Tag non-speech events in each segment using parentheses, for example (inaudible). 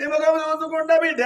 నిమగం చూసుకుంటా బిడ్డ.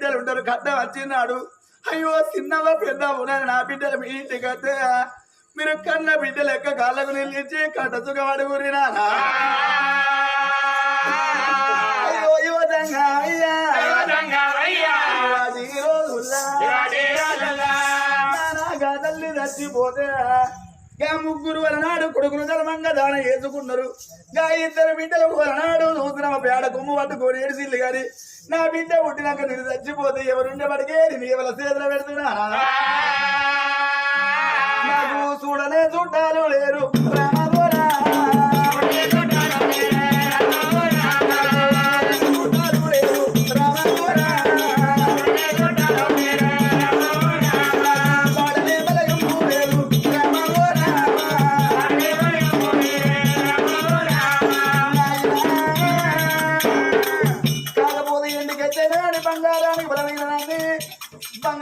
బిడ్డలు ఉంటారు కట్ట వచ్చినాడు. అయ్యో చిన్నవ పెద్ద ఉన్నది నా బిడ్డలు మీ ఇంటికి వస్తే మీరు కన్న బిడ్డ లెక్క కాళ్ళకు నిలిచి కట్ట సుఖవాడు గురినా అయ్యో యువతంగా అయ్యా. తల్లి చచ్చిపోతే గా ముగ్గురు వలనాడు కొడుకులు ధర్మంగా దాన చేసుకున్నారు. గా ఇద్దరు బిడ్డలు వలనాడు నూతన పేడ కొమ్ము పట్టుకొని ఏడిసిల్లు గాని నా బిడ్డ పుట్టినాక నేను చచ్చిపోతే ఎవరుండే పడికే నేను ఎవరి చేతులు పెడుతున్నా? నాకు చూడనే చుట్టాలు లేరు.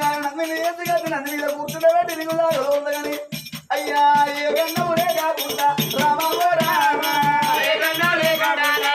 బంగారం నందిని ఎందుకంటే నంది మీద అయ్యా ఏ గన్నవులే కాకుండా రామ రామ. ఏ లేకుండా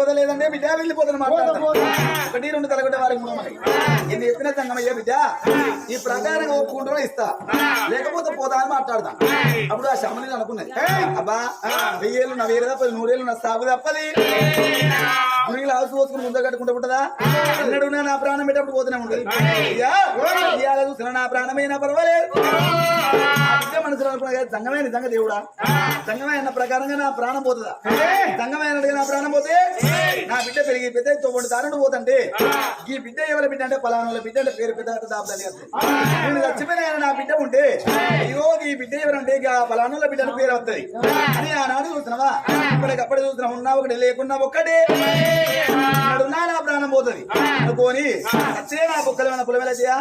పిచ్చిపోతలేదంటే బిడ్డ వెళ్ళిపోతాను ఒకటి రెండు తలగొట్ట వారికి మూడు మనకి ఎన్ని ఎత్తిన సంగమయ్యా బిడ్డ ఈ ప్రకారం ఒప్పుకుంటున్నా ఇస్తా. లేకపోతే పోతా అని మాట్లాడదాం అప్పుడు ఆ శమని అనుకున్నది అబ్బా వెయ్యేళ్ళు నా వేరేదా పది నూరేళ్ళు నా సాగు తప్పది. మునిగిల హౌస్ పోసుకుని ముందు కట్టుకుంటూ ఉంటుందా అన్నడు నా ప్రాణం పెట్టప్పుడు పోతూనే ఉంటది ఇవాళ చూసిన నా ప్రాణమైనా పర్వాలేదు. మనసులో సంగమే నిజంగా దేవుడా? సంగమే అన్న ప్రకారంగా నా ప్రాణం పోతుందా? సంగమే అన్నట్టుగా నా ప్రాణం పోతే నా బిడ్డ పెరిగి పెద్ద తోడు తారడు పోతంటే ఈ బిడ్డ ఎవరి బిడ్డ అంటే పలానా బిడ్డ అంటే పేరు పెద్ద దాపుదని నేను చచ్చిపోయిన నా బిడ్డ ఉంటే అయ్యో ఈ బిడ్డ ఎవరంటే ఇక పలానా బిడ్డ పేరు వస్తుంది అని ఆనాడు చూస్తున్నావా? ఇప్పటికప్పుడు చూస్తున్నాం ఉన్నా ఒకటి లేకున్నా ఒక్కటే. నా ప్రాణం పోతుంది. అనుకోని వచ్చే నా బుక్కలు మన పులమేల చేయ?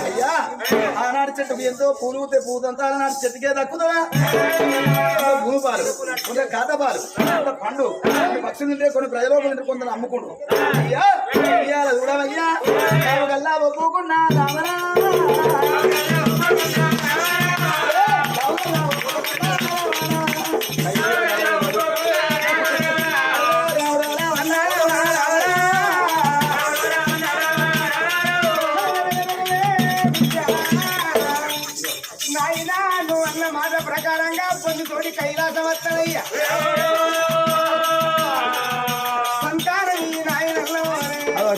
అయ్యా ఆనాడు చెట్టుకు ఎంతో పూలు ఊతే పూతంతా ఆనాడు చెట్టుకే దక్కుతుందా? భూపాలు కొంత కాతపాలు కొంత పండు పక్షులు తింటే కొన్ని ప్రజలోకలు తింటే కొందరు అమ్ముకుంటారు అయ్యా ఇయ్యాల చూడవయ్యా ఒప్పుకున్నా రామరా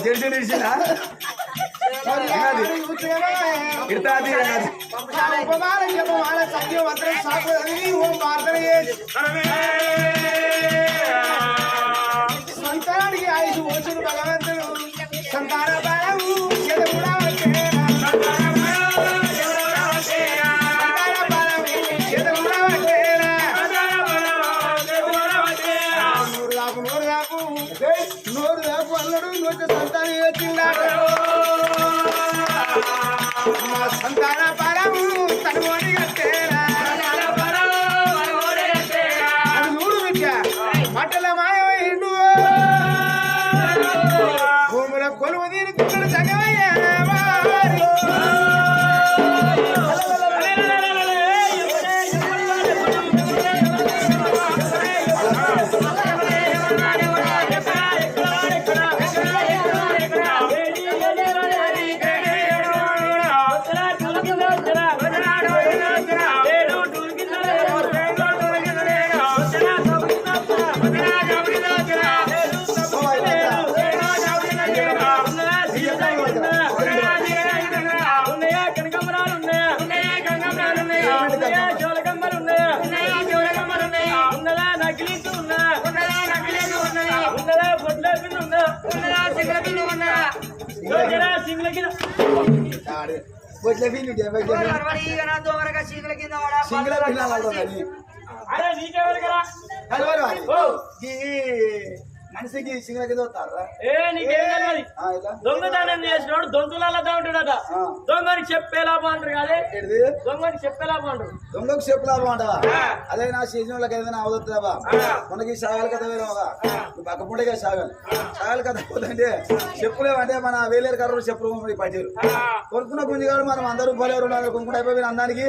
జడ్జి నిడిచిందా ఇడతాది ఉపమాన జపమాన సత్యవంతరం సాకులని ఓం ప్రార్థన చేసి సంతానానికి ఆయుష్ వచ్చిన భగవంతుడు బొట్ల ఫీల్ సింగిల్ పిల్లలు అరే నీకెవరు కదా కలవరు వారి. ఓ ఈ మనిషికి సింగిల్ కింద వస్తారా ఏ నీకేం తెలియదు దొంగతనం చేసినోడు దొంతులలో ఉంటాడట. దొంగని చెప్పే లాభం అంటారు కాదే? దొంగని చెప్పే లాభం అంటారు. దొంగకు చెప్పు లాభం అంటావా? అదే నా సీజన్లోకి ఏదైనా అవదుతున్నావా మనకి సాగల కథ వేరేవా పక్క పుండగా సాగలు. సాగల కథ పోతుంటే చెప్పులేమంటే మన వేలేరు కర్రలు చెప్పులు పట్టారు. కొనుక్కున్న గుంజిగాడు మనం వంద రూపాయలు రెండు వందలు కొనుక్కుంటే అయిపోయి అందానికి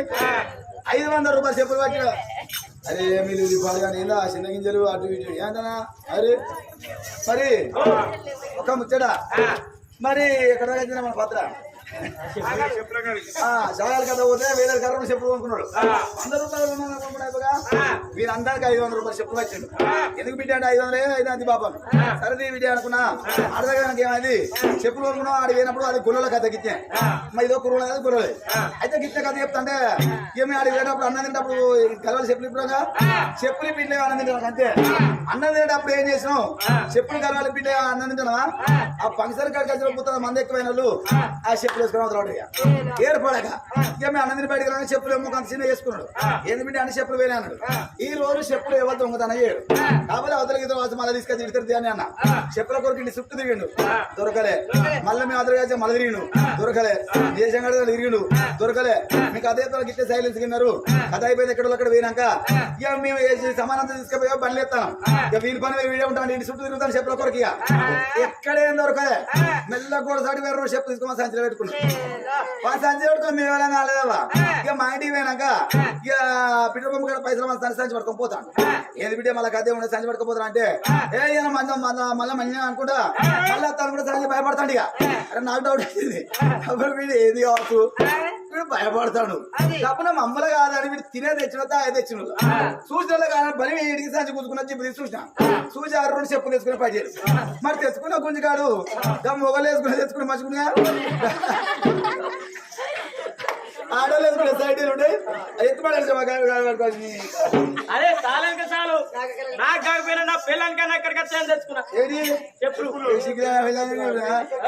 ఐదు వందల రూపాయలు చెప్పులు పట్టిన అరే మీరు రూపాయలు కానీ ఏందా చిన్న గింజలు అటు ఇటు ఏంటనా అరే మరి ఒక ముచ్చట. మరి ఎక్కడ మన పత్ర? సాగాలి కదా పోతే వేరే కర్రలు చెప్పులు కొనుక్కున్నాడు. వంద రూపాయలు అయిపోగా వీరందరికి ఐదు వందల రూపాయలు చెప్పులు వచ్చిండు. ఎందుకు బిడ్డ అంటే ఐదు వందలే ఐదు అంది పాపం. సరే బిడ్డ అనుకున్నా. అడగడానికి ఏమైంది? చెప్పులు కొనుక్కున్నా ఆడి పోయినప్పుడు అది గుళ్ళలో కథ గిచ్చే మా ఇదో కురువులు కాదు గుర్రలే. అయితే గిచ్చే కథ చెప్తాంటే ఏమి ఆడి పోయేటప్పుడు అన్నం తింటప్పుడు కలవలు చెప్పులు ఇప్పుడుగా? చెప్పులు పిల్లే అన్నం తింటాను అంతే? అన్నం తినేటప్పుడు ఏం చేసినావు? చెప్పులు కలవాలి పిల్ల అన్నం తింటావా? ఆ. ఫంక్షన్ కాడికి వచ్చిన పుత్తన మంది ఎక్కువైన వాళ్ళు? ఆ చెప్పులు వేసుకుని అవుతాడు ఏర్పడక ఇక మేము అన్నదిని బయటకు రాని చెప్పులు ఏమో కొంత చిన్న వేసుకున్నాడు ఏంది బిడ్డ అని చెప్పులు వేరే అన్నాడు. ఈ రోజు చెప్పులు ఎవరు దొంగతనం అయ్యాడు కాబట్టి అవతలకి ఇద్దరు వచ్చి మళ్ళీ తీసుకొని తిడుతుంది అని అన్న. చెప్పుల కొరకు ఇంటి చుట్టూ తిరిగిండు. దొరకలే. మళ్ళీ మేము అదరు మళ్ళీ తిరిగిండు. దొరకలే. దేశం గడిలో తిరిగిండు. దొరకలే. మీకు అదే తోట గిట్టే సైలెన్స్ కిన్నారు కథ అయిపోయింది ఎక్కడ అక్కడ పోయినాక. ఇక మేము సమానంత తీసుకుపోయా బండ్లు ఎత్తాను ఇక వీళ్ళ పని మేము వీడియో ఉంటాం ఇంటి చుట్టూ తిరుగుతాను చెప్పుల కొరకు ఇక. ఎక్కడేం దొరకలే. మెల్ల కూడా సాటి వేరే చెప్పు తీసుకోమని సంచిలో పెట్టుకున్నాం. ఆ సంచి పెట్టుకుని మేము వెళ్ళాం కాలేదవా ఇక మా ఇంటికి పోయినాక ఇక బిడ్డ బొమ్మ కూడా పైసలు మన సంచి పట్టుకొని పోతాను ఏది బిడ్డ మళ్ళీ కదే ఉండే సంచి పట్టుకుపోతాను అంటే ఏ ఈయన మందం మళ్ళా మళ్ళీ మంచి అనుకుంటా మళ్ళీ తను కూడా సంచి భయపడతాడు ఇక. అరే నాకు డౌట్ వచ్చింది. వీడు? ఏది కావచ్చు? వీడు భయపడతాడు. తప్పన మమ్మల్ని కాదని వీడు తినే తెచ్చిన తాగే తెచ్చిన. చూసిన కానీ బలి వీడికి సంచి కూర్చుకున్న చెప్పి చూసిన చూసి ఆరు రెండు చెప్పు తెచ్చుకుని పని చేయరు మరి తెచ్చుకున్న గుంజిగాడు. మొగలు వేసుకుని తెచ్చుకుని మంచుకున్నా (laughs) ఆడోళ్ళు వేసుకునే సైడ్ ఉండే. ఎత్తుపడాల్సి అరే నాకు కాకపోయినా నా పిల్లలకన్నా ఎక్కడికి వచ్చాయని తెచ్చుకున్నా చెప్పులు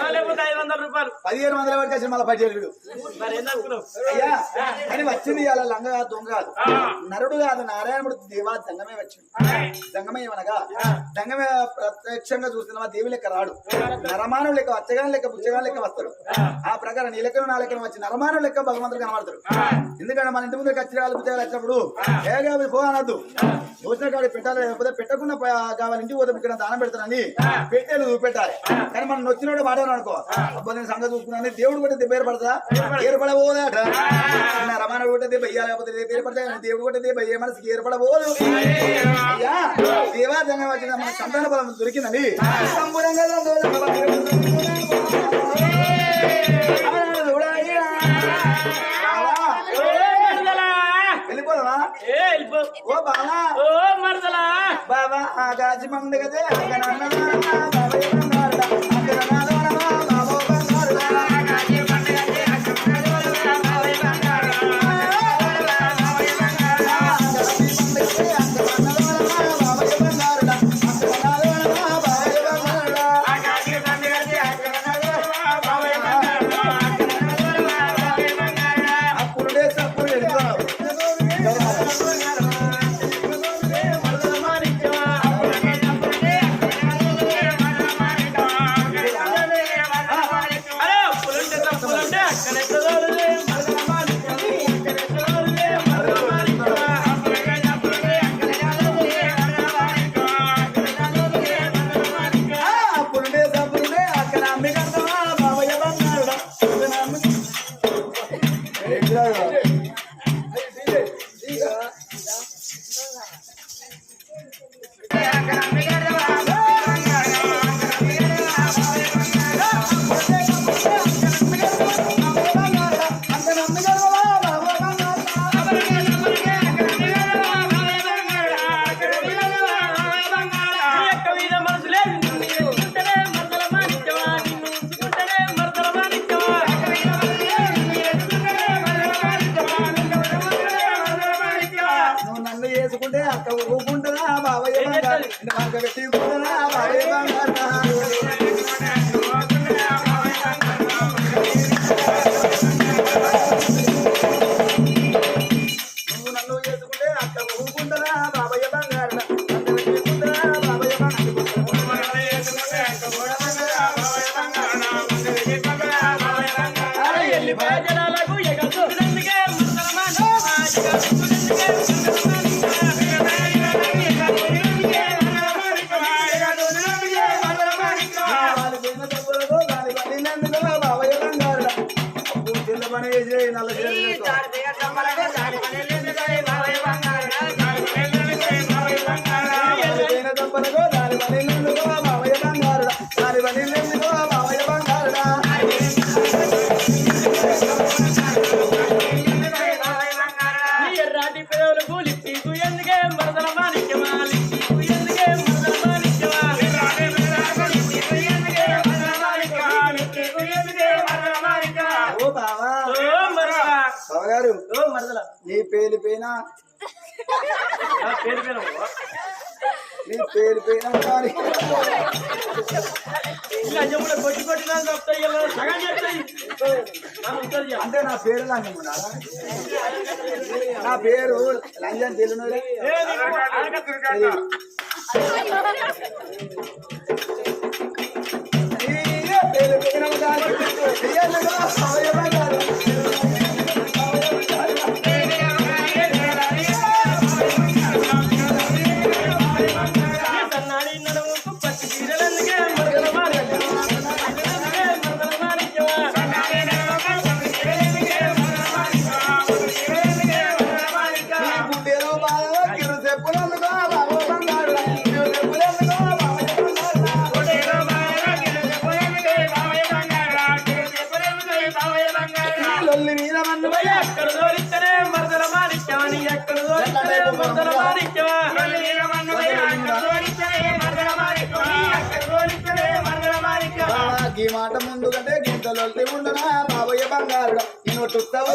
లేకపోతే ఐదు వందల రూపాయలు. పదిహేను వందల వరకు వచ్చి మళ్ళీ పదిహేడు మరి ఏం అనుకున్నావు అయ్యా అని వచ్చింది ఇవాళ లంగ కాదు దొంగ కాదు. నరుడు కాదు నారాయణుడు దేవా దంగమే వచ్చింది. దంగమే ఏమనగా? దంగమే ప్రత్యక్షంగా చూస్తున్న దేవి లెక్క రాడు. నరమానవు లెక్క వచ్చగాని లెక్క పుచ్చగాని లెక్క వస్తాడు. ఆ. ప్రకారం నీ లెక్కను నా లెక్కను వచ్చి నరమానవు లెక్క భగవంతుడు కనబడతాడు. ఎందుకంటే మన ఇంటి ముందు కచ్చిరాలు పుచ్చగాలు వచ్చినప్పుడు ఏగా పో అనద్దు చూసిన కాడ పెట్టాలి? లేకపోతే పెట్టకుండా ప- కావాలి. ఇంటికి పోతే ఇక్కడ దానం పెడతానని పెట్టేలు పెట్టాలి కానీ మనం నొచ్చినోడు మాట్లాడు అనుకో. అబ్బా నేను సంగతి చూసుకున్నాను. దేవుడు కూడా దెబ్బ ఏర్పడతా? ఏర్పడబోదా రమానుడు కూడా దెబ్బ ఇయ్యాలి. లేకపోతే రేపు ఏర్పడతా? దేవుడు కూడా దెబ్బ ఏ మనసుకి ఏర్పడబోదు. అయ్యా దేవాదంగా వచ్చిన మన సంతాన బలం దొరికిందని. సంపూర్ణంగా ఓ బావా. ఓ మరదలా. బాబా ఆకాశ మంది కదే para అంటే నా పేరు లంగమున్నారా నా పేరు లంజన్ తెలుగునోరే ఏ ఈ మాట ముందు కంటే గింతలొల్లి ఉండనా బాబయ్య బంగారు నేను చుట్టవు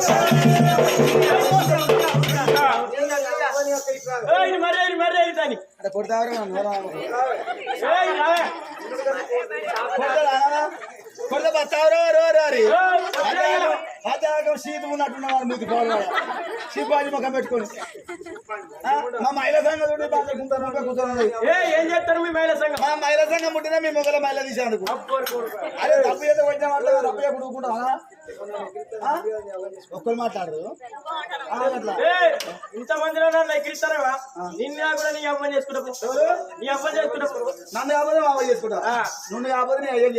ఏయ్ మరే మరే దాని కొడతావరా ఏయ్ ఏయ్, అదాగం శీతం ఉన్నట్టున్నాడు మీకు పోవాలి శివాజీ ముఖం పెట్టుకొని. మా మహిళా సంఘం చూడండి ఏయ్ ఏం చేస్తారు మీ మహిళా సంఘం? మా మహిళా సంఘం ముట్టినా మీ మొగల మహిళ తీసేందుకు అరే తప్పు ఏదో వచ్చిన వాళ్ళు ఎప్పుడు ఊరుకుంటావా ఒక్కరు మాట్లాడరు. ఇంతమందిలో నన్ను ఎక్కిరిస్తారా నిన్న కూడా నీ అమ్మని చేసుకుంటా పో. నీ అమ్మని చేసుకుంటా పో. నన్ను కాకపోతే మా అవ్వ చేసుకుంటా. నువ్వు కాకపోతే నేను. అయ్యం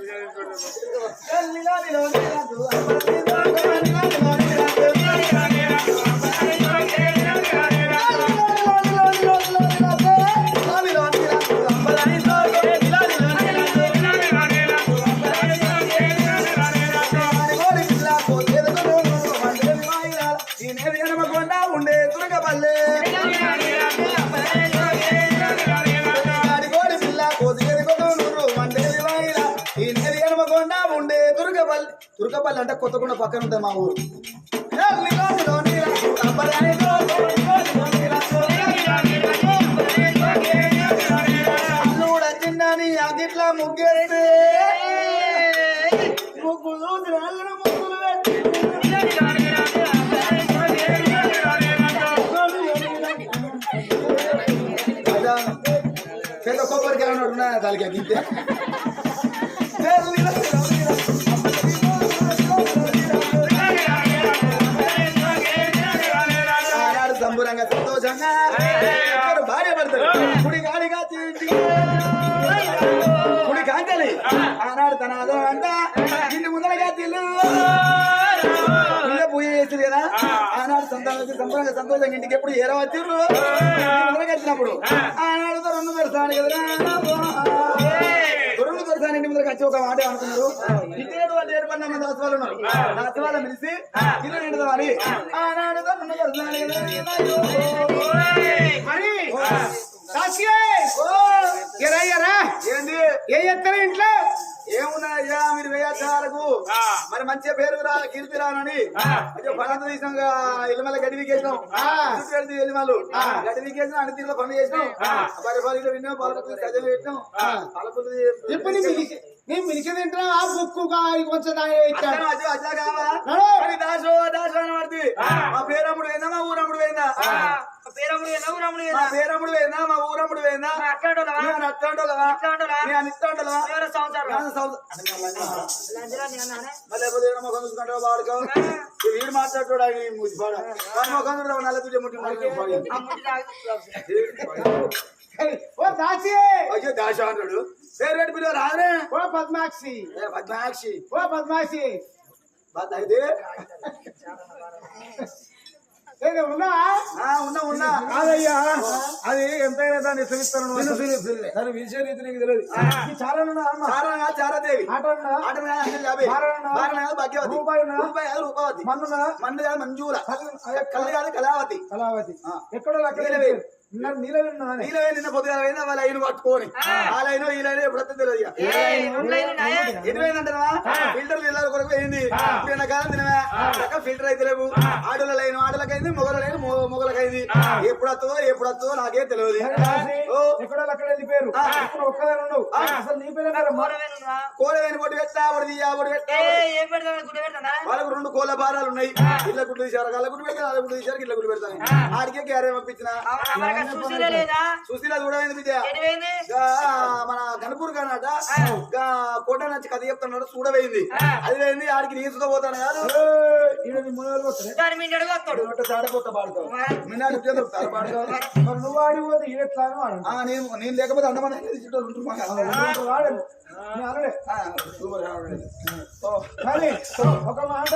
చేసుకుంటా నేను. ఉండే దుర్గపల్లి అంటే కొత్తకొండ పక్కన ఉంటుంది మా ఊరు. ఎల్లిగోడిలో నీల అబ్బరాయిలో ఎల్లిగోడిలో నీల అల్లుడ చిన్నని అగిట్ల ముగ్గేస్తే. ముగ్గు ముగ్గులు పెద్ద కొబ్బరికాయ దానికి ఇద్దరు భార్య పడతారు కుడి తీర్చి కుడి కాంతలి. ఆనాడు తన అదో అంట. ఇంటి ముందరగా పిల్ల పూజ చేస్తుంది కదా. ఆనాడు సంతానం సంబరంగా సంతోషంగా ఇంటికి ఎప్పుడు ఏరా వచ్చిర్రు ముందరగా వచ్చినప్పుడు. ఆనాడు రెండు పెడతాను కదా. వచ్చి ఒక మాట అనుకున్నారు. ఏర్పడిన మంది ఉన్నారు. పిలిచి ఇల్లు నిండుదామని. మరి ఏ ఇంట్లో? ఏమున్నా అయ్యా మీరు వేయచ్చారకు మరి మంచిగా పేరు రా కీర్తి రానని. పనంత తీసినాం ఇల్లు మళ్ళీ గడి వీకేసినాం. చుట్టూ వెళ్తే వెళ్ళి వాళ్ళు గడి వీకేసినాం అన్ని తీరులో పనులు చేసినాం. పనులు విన్నాం పాలపత్రులు గజలు పెట్టినాం. పాలపత్రులు ఇప్పుడు నీ మిలికి తింటున్నా ఆ బుక్కు కొంచెం దాసో దాసో అని పడుతుంది మా పేరమ్ముడు పోయిందా మా ఊరమ్ముడు పోయిందా పేరమ్ముడు ఏదో మా పేరమ్ముడు వేందా మా ఊరమ్ముడు? నేను? నేను నేను నేను ఈ వీడు మాట్లాడుతాడు ఆయన ఈ మూతి పాడ. వాడి ముఖం చూడవు నల్ల తుజ ముట్టి. ఓ దాసి అయ్యో దాశ అంటాడు పేరు పిలువ ఓ పద్మాక్షి! ఏ పద్మాక్షి. ఓ పద్మాక్షి! ఉన్నా ఆ, ఉన్నా ఉన్నా. కాదయ్యా. అది ఎంతైనా దాన్ని శ్రమిస్తాను పిలు, పిలు, పిలు. దాని పిలిచే రీతి నీకు తెలియదు. చాలా చారాదేవి ఆట ఉన్నా ఆట మీద అంజలి యాభై బారనా? బారనా కాదు భాగ్యవతి. రూపాయి ఉన్నా? రూపాయి కాదు రూపావతి. మన్నునా మన్ను కాదు మంజూల. కళ్ళు కాదు కళావతి. కళావతి. ఎక్కడో అక్కడ నీలవే. నిన్న పొద్దుగా పోయిందా వాళ్ళ అయిన పట్టుకొని. ఆ. లైన్ ఈ లైన్ ఎప్పుడు వస్తుందో తెలియదు ఇక. ఏయ్, రెండు లైన్లు ఉన్నాయే? ఎటు పోయిందంటారా ఫిల్టర్ నీళ్ళ కొరకు పోయింది. ఇప్పుడు ఎండాకాలం తినవా? చక్కగా ఫిల్టర్ అయితే లేవు. ఆడల లైన్ ఆడలకైంది మొగల లైన్ మొగలకైంది ఎప్పుడు వస్తుందో ఎప్పుడు వస్తుందో నాకే తెలియదు? కోడ వేని పొట్టి పెట్టా పొడి పొడి పెట్టా? వాళ్ళకు రెండు కోళ్ళ భారాలు ఉన్నాయి. ఇళ్ళ గుడ్లు తీసారు వాళ్ళ గుడ్డు పెడతాను వాళ్ళ గుడ్డు తీసారు ఇళ్ళ గుడ్డు పెడతాను. ఆడికే క్యారే పంపించిన. చూసిరే లేదా? సుశీల ఎటువైంది? గా మన గణపూర్ కానట. గా కోట నుంచి కథ చెప్తున్నాడు చూడవేయింది అది వేయింది ఆడికి నీసుతో పోతాను కాదు? నేను నేను లేకపోతే అండమని వాడను ఒక మాట.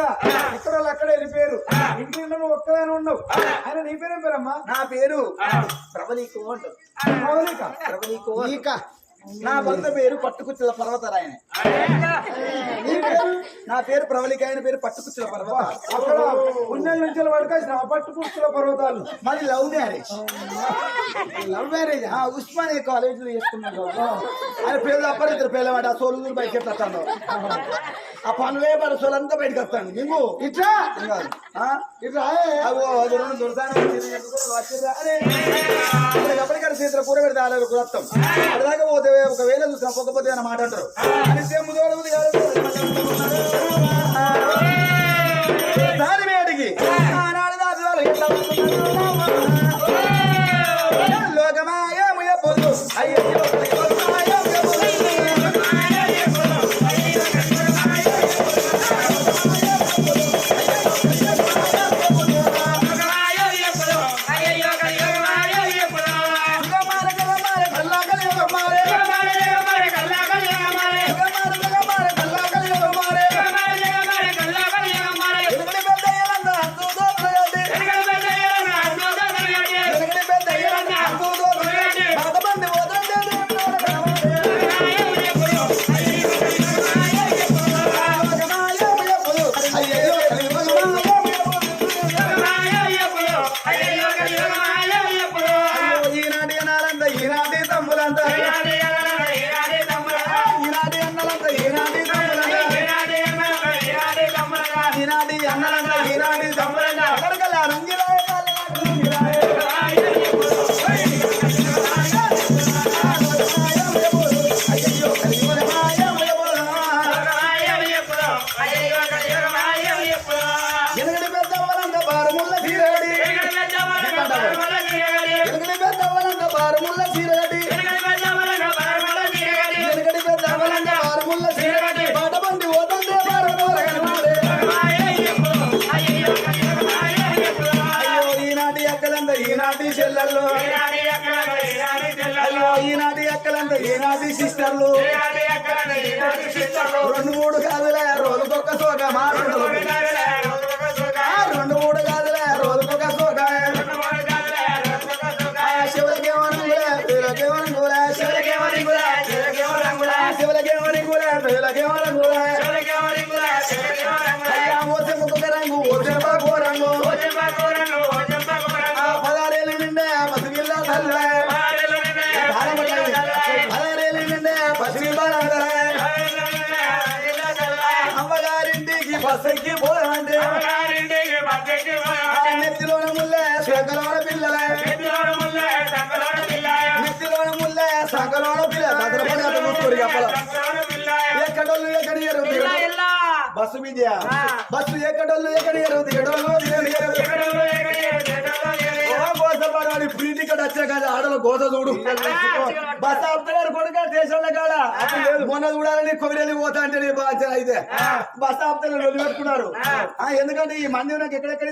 ఎక్కడో అక్కడ వెళ్ళిపోయారు. ఇంటి నువ్వు ఒక్కదాని ఉండవు ఆయన నీ పేరేం పేరమ్మా? నా పేరు ప్రబలీకు. అంటారు ప్రబలీకు ఈక. నా భర్త పేరు పట్టుకుచ్చుల పర్వతరాయన నీ పేరు ప్రవళిక ఆయన పేరు పట్టుకుచ్చుల పర్వత అక్కడ పుణ్యాల నుంచి పడుకొచ్చిన పట్టు పుస్తుల పర్వతాలు. మరి లవ్ మ్యారేజ్. లవ్ మ్యారేజ్ ఆ ఉస్మానియా కాలేజ్లో చేసుకున్నాడు ఆయన పేరు అప్పటి ఇద్దరు పేర్లమాట ఆ సోలు బయటకి ఎట్లా ఆ పనులే పడు సోలంతా బయటకు వస్తాను నీకు ఇట్లా? ఇట్లా? ఎప్పటికైనా చేతుల కూర పెడితే ఆడ వస్తాం. అడిదాకా పోతే ఒకవేళ చూసిన పోకపోతే అని మాట అంటారు ఈనాటి ఈనాటి చెల్లెళ్ళు. అయ్యో ఈనాటి అక్కలంత ఈనాటి సిస్టర్లు. రెండు మూడు కాదులే రోజుకొక సోక మాట్లాడు రెండు రెండు మూడు కాదులే రోజుకొక సోక ఆ, శివులకేమో రంగులే వీళ్ళకేమో రంగులే శివులకేమో రంగులే శివులకేమో రంగులే. ఓసే రంగు ఓసే బాగో రంగు బస్సెక్కి పోయామంటే ఆ నెత్తిలోన ముల్లే శంకలోన పిల్లలే. నెత్తిలోన ముల్లే శంకలోన పిల్ల. భద్రపడి అట్ట చూసుకోరు అప్పల ఎక్కడోళ్ళు ఎక్కడ. బస్సు విద్య బస్సు ఎక్కడోళ్ళు ఎక్కడియరు దిగడోళ్ళు గోసపడాలి ఫ్రీ వచ్చే కదా ఆడలు గోస చూడు. బస్ ఆపుతారు కొడుక స్టేషన్ల కాడ. మొన్న చూడాలని కొబ్బరి పోతా అంటే నీ బాధ్యత అయితే. బస్ ఆపుతారు రోజు పెట్టుకున్నారు. ఎందుకంటే ఈ మంది నాకు ఎక్కడెక్కడ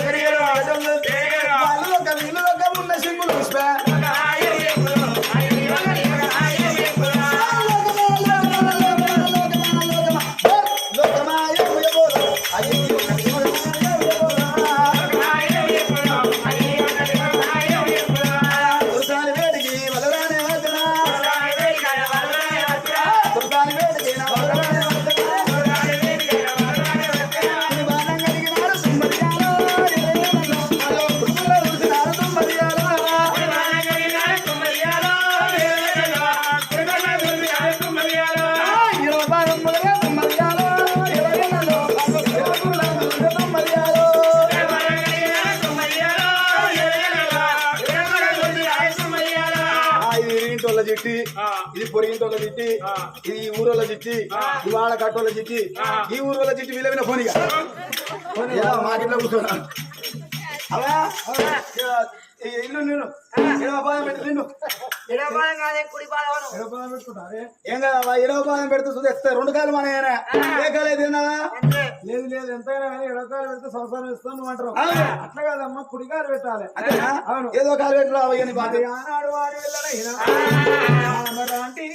ఎక్కడియరు ఆడోళ్ళు వాళ్ళు ఒక వీళ్ళు ఒక ఉన్న సింగులు ఇది ఈ ఊరోళ్ళ చిట్టి ఈ వాళ్ళ కట్టోళ్ళ చిట్టి ఈ ఊరోళ్ళ చిట్టి వీళ్ళ ఫోన్ ఇక మాకిట్లా అవా ఈ ఇల్లు నేను ఇరవై పాదం పెట్టి నిన్ను ఏం కదా ఇరవై పాదం పెడితే చూస్తే రెండు కాలు మన ఏ కాలు అయితే తిన్నావా లేదు లేదు ఎంతైనా కానీ ఎడకాలు పెడితే సంసారం ఇస్తాను నువ్వు అంటారు అవును. అట్లా కాదమ్మా కుడికాలు పెట్టాలి అంతేనా అవును. ఏదో కాలు పెట్టి రావయ్య నీ బాధ మరి ఆనాడు వాడి వెళ్ళనైనా రామరాంటి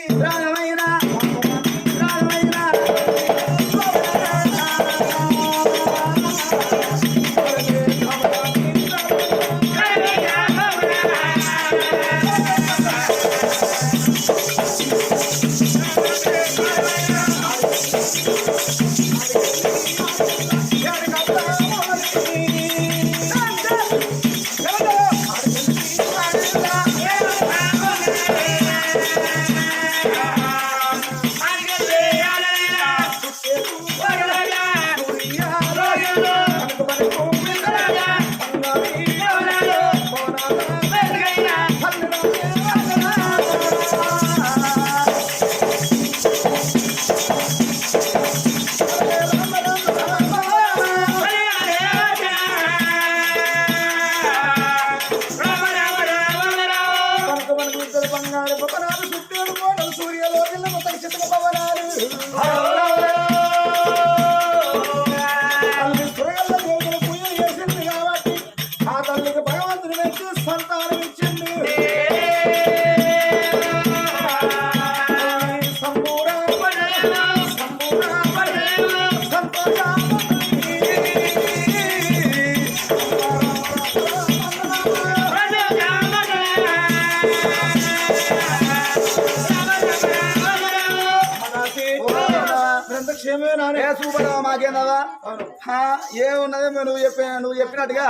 ఏ ఉన్నది నువ్వు చెప్పి నువ్వు చెప్పినట్టుగా.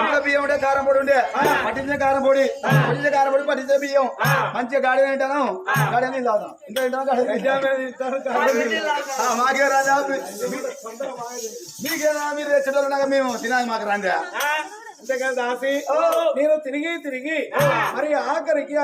ఇంట్లో బియ్యం ఉంటే కారం పొడి ఉండే. పట్టించిన కారం పొడి పట్టించిన కారం పొడి పట్టించిన బియ్యం. మంచిగా గాడి తింటాను. గాడి నీళ్ళు తాగుతాం. ఇంకా తింటాను. ఆ, మాకే మీకేనా? మీరు తెచ్చేటోళ్ళు మేము. తినాలి మాకు రండి అంతే కదా దాసి. నేను తిరిగి తిరిగి. మరి ఆఖరికి